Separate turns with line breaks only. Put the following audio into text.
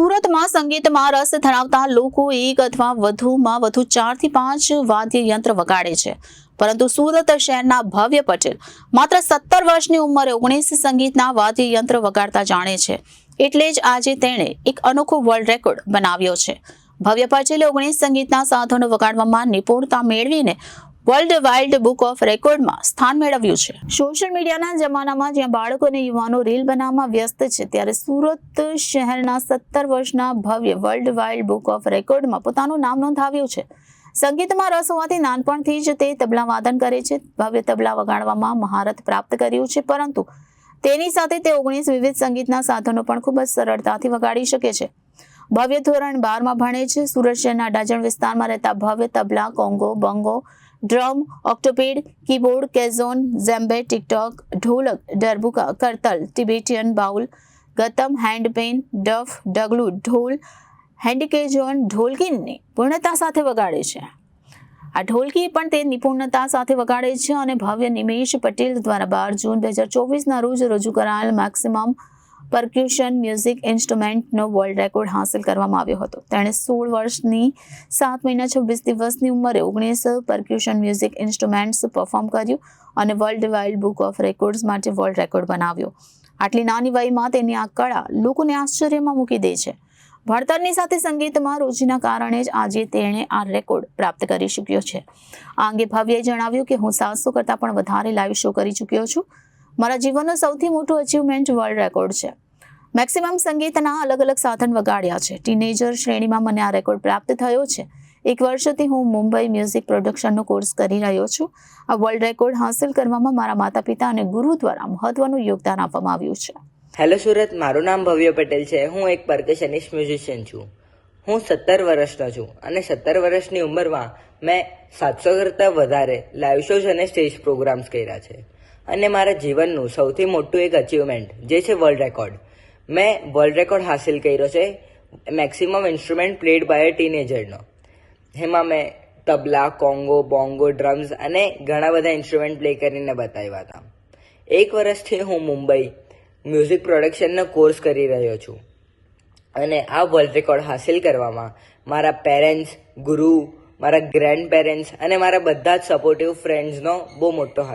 સુરતમાં સંગીતમાં રસ ધરાવતા લોકો એક અથવા વધુમાં વધુ ચારથી પાંચ વાદ્ય યંત્ર વગાડે છે. પરંતુ સુરત શહેરના ભવ્ય પટેલ માત્ર સત્તર વર્ષની ઉંમરે ઓગણીસ સંગીતના વાદ્ય યંત્ર વગાડતા જાણે છે. એટલે જ આજે તેણે એક અનોખો વર્લ્ડ રેકોર્ડ બનાવ્યો છે. ભવ્ય પટેલે ઓગણીસ સંગીતના સાધનો વગાડવામાં નિપુણતા મેળવીને વર્લ્ડ વાઇલ્ડ બુક ઓફ રેકોર્ડમાં સ્થાન મેળવ્યું છે. સોશિયલ મીડિયાના જમાનામાં જ્યાં બાળકો અને યુવાનો રીલ બનાવવામાં વ્યસ્ત છે, ત્યારે સુરત શહેરના સત્તર વર્ષના ભવ્ય વર્લ્ડ વાઇલ્ડ બુક ઓફ રેકોર્ડમાં પોતાનું નામ નોંધાવ્યું છે. સંગીતમાં રસ હોવાથી નાનપણથી જ તે તબલા વાદન કરે છે. ભવ્ય તબલા વગાડવામાં મહારત પ્રાપ્ત કર્યું છે, પરંતુ તેની સાથે તે ઓગણીસ વિવિધ સંગીતના સાધનો પણ ખૂબ જ સરળતાથી વગાડી શકે છે. ભવ્ય ધોરણ બારમાં ભણે છે. સુરત શહેરના ડાજણ વિસ્તારમાં રહેતા Bhavya tabla conga, bongo drum octopad keyboard cajon djembe TikTok dholak darbuka kartal Tibetan bowl ghatam handpan ડફ ડગલું ઢોલ હેન્ડિકેજોન ઢોલકીની પૂર્ણતા સાથે વગાડે છે. આ ઢોલકી પણ તે નિપુણતા સાથે વગાડે છે અને ભવ્ય નિમેશ પટેલ દ્વારા બાર જૂન બે હજાર ચોવીસના રોજ રજૂ કરાયેલ મેક્સિમમ પરક્યુશન મ્યુઝિક ઇન્સ્ટ્રુમેન્ટનો વર્લ્ડ રેકોર્ડ હાંસલ કરવામાં આવ્યો હતો. તેણે સોળ વર્ષની સાત મહિના છવ્વીસ દિવસની ઉંમરે ઓગણીસ પરક્યુશન મ્યુઝિક ઇન્સ્ટ્રુમેન્ટ્સ પરફોર્મ કર્યું અને world wide book of records માટે વર્લ્ડ રેકોર્ડ બનાવ્યો. આટલી નાની વયમાં તેની આ કળા લોકોને આશ્ચર્યમાં મૂકી દે છે. ભણતરની સાથે સંગીતમાં રુચિના કારણે જ આજે તેણે આ રેકોર્ડ પ્રાપ્ત કરી ચૂક્યો છે. આ અંગે ભવ્યએ જણાવ્યું કે, હું સાતસો કરતાં પણ વધારે લાઈવ શો કરી ચૂક્યો છું. મારા જીવનનો સૌથી મોટું અચીવમેન્ટ વર્લ્ડ રેકોર્ડ છે. મેક્સિમમ સંગીતના અલગ અલગ સાધન વગાડ્યા છે. ટીનેજર શ્રેણીમાં મને આ રેકોર્ડ પ્રાપ્ત થયો છે. એક વર્ષથી હું મુંબઈ મ્યુઝિક પ્રોડક્શનનો કોર્સ કરી રહ્યો છું. આ વર્લ્ડ રેકોર્ડ હાંસલ કરવામાં મારા માતા પિતા અને ગુરુ દ્વારા મહત્વનું યોગદાન આપવામાં આવ્યું છે.
હેલો સુરત, મારું નામ ભવ્ય પટેલ છે. હું એક પર્કશનિસ્ટ મ્યુઝિશિયન છું. હું સત્તર વર્ષનો છું અને સત્તર વર્ષની ઉંમરમાં મેં સાતસો કરતાં વધારે લાઈવ શોઝ અને સ્ટેજ પ્રોગ્રામ્સ કર્યા છે. અને મારા જીવનનું સૌથી મોટું એક અચીવમેન્ટ જે છે વર્લ્ડ રેકોર્ડ મેં વર્લ્ડ રેકોર્ડ હાસિલ કર્યો છે maximum instrument played by a ટીનેજરનો એમાં મેં તબલા, કોંગો, બોંગો ડ્રમ્સ અને ઘણા બધા ઇન્સ્ટ્રુમેન્ટ પ્લે કરીને બતાવ્યા હતા. એક વર્ષથી હું મુંબઈ મ્યુઝિક પ્રોડક્શનનો કોર્સ કરી રહ્યો છું. અને આ વર્લ્ડ રેકોર્ડ હાસિલ કરવામાં મારા પેરેન્ટ્સ ગુરુ, મારા ગ્રેન્ડ પેરેન્ટ્સ અને મારા બધા જ સપોર્ટિવ ફ્રેન્ડ્સનો બહુ મોટો હાથ